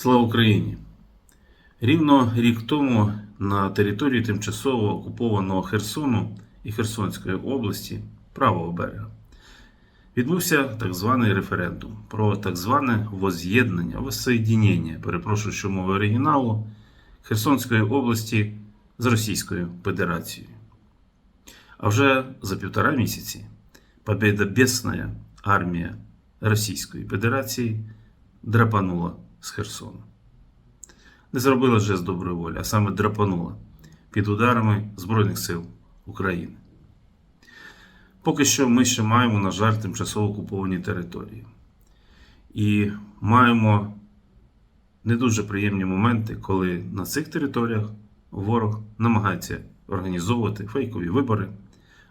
Слава Україні! Рівно рік тому на території тимчасово окупованого Херсону і Херсонської області правого берега відбувся так званий референдум про так зване воз'єднання, воссоєдінення, перепрошую, що мови оригіналу Херсонської області з Російською Федерацією. А вже за півтора місяці побєдобєсна армія Російської Федерації драпанула з Херсону. Не зробила жест доброї волі, а саме драпанула під ударами Збройних сил України. Поки що ми ще маємо, на жаль, тимчасово окуповані території. І маємо не дуже приємні моменти, коли на цих територіях ворог намагається організовувати фейкові вибори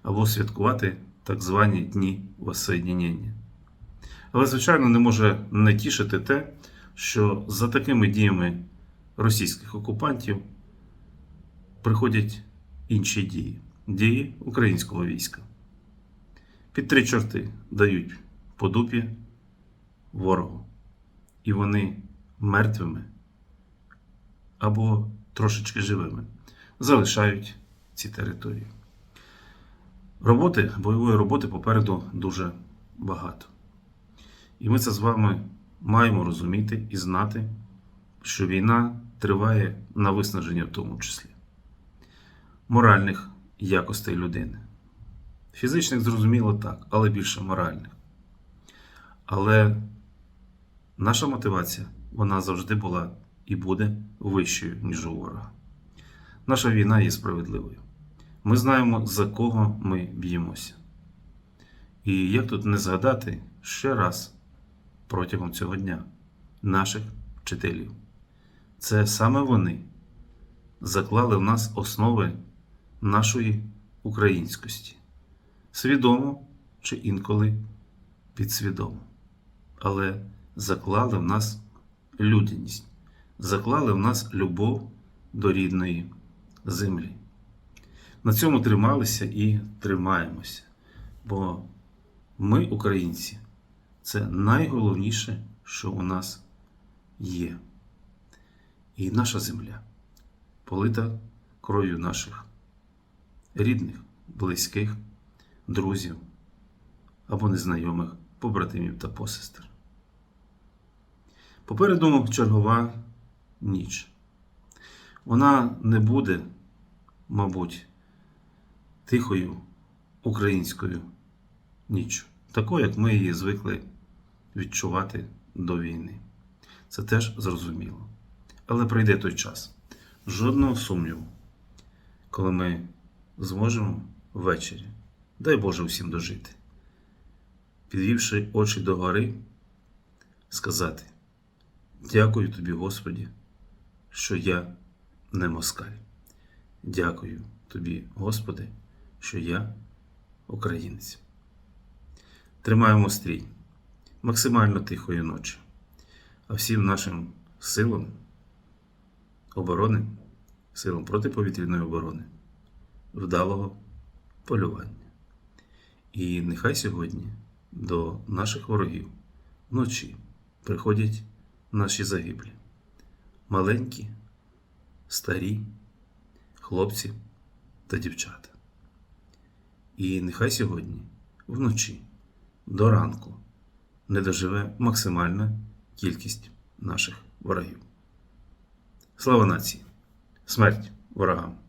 або святкувати так звані дні воссоєднення. Але, звичайно, не може не тішити те, що за такими діями російських окупантів приходять інші дії дії українського війська. Під три чорти дають по дупі ворогу, і вони мертвими або трошечки живими залишають ці території. Роботи, бойової роботи попереду дуже багато. І ми це з вами маємо розуміти і знати, що війна триває на виснаження в тому числі моральних якостей людини. Фізичних, зрозуміло, так, але більше моральних. Але наша мотивація, вона завжди була і буде вищою, ніж у ворога. Наша війна є справедливою. Ми знаємо, за кого ми б'ємося. І як тут не згадати ще раз протягом цього дня наших вчителів. Це саме вони заклали в нас основи нашої українськості. Свідомо чи інколи підсвідомо. Але заклали в нас людяність, заклали в нас любов до рідної землі. На цьому трималися і тримаємося. Бо ми, українці, це найголовніше, що у нас є. І наша земля полита кров'ю наших рідних, близьких, друзів або незнайомих побратимів та посестер. Попереду чергова ніч. Вона не буде, мабуть, тихою українською ніччю, такою, як ми її звикли відчувати до війни. Це теж зрозуміло. Але прийде той час. Жодного сумніву, коли ми зможемо ввечері, дай Боже всім дожити, підвівши очі до гори, сказати: Дякую тобі, Господі, що я не москаль. Дякую тобі, Господи, що я українець. Тримаємо стрій максимально тихої ночі, а всім нашим силам оборони, силам протиповітряної оборони, вдалого полювання. І нехай сьогодні до наших ворогів вночі приходять наші загиблі, маленькі, старі, хлопці та дівчата. І нехай сьогодні вночі до ранку не доживе максимальна кількість наших ворогів. Слава нації! Смерть ворогам!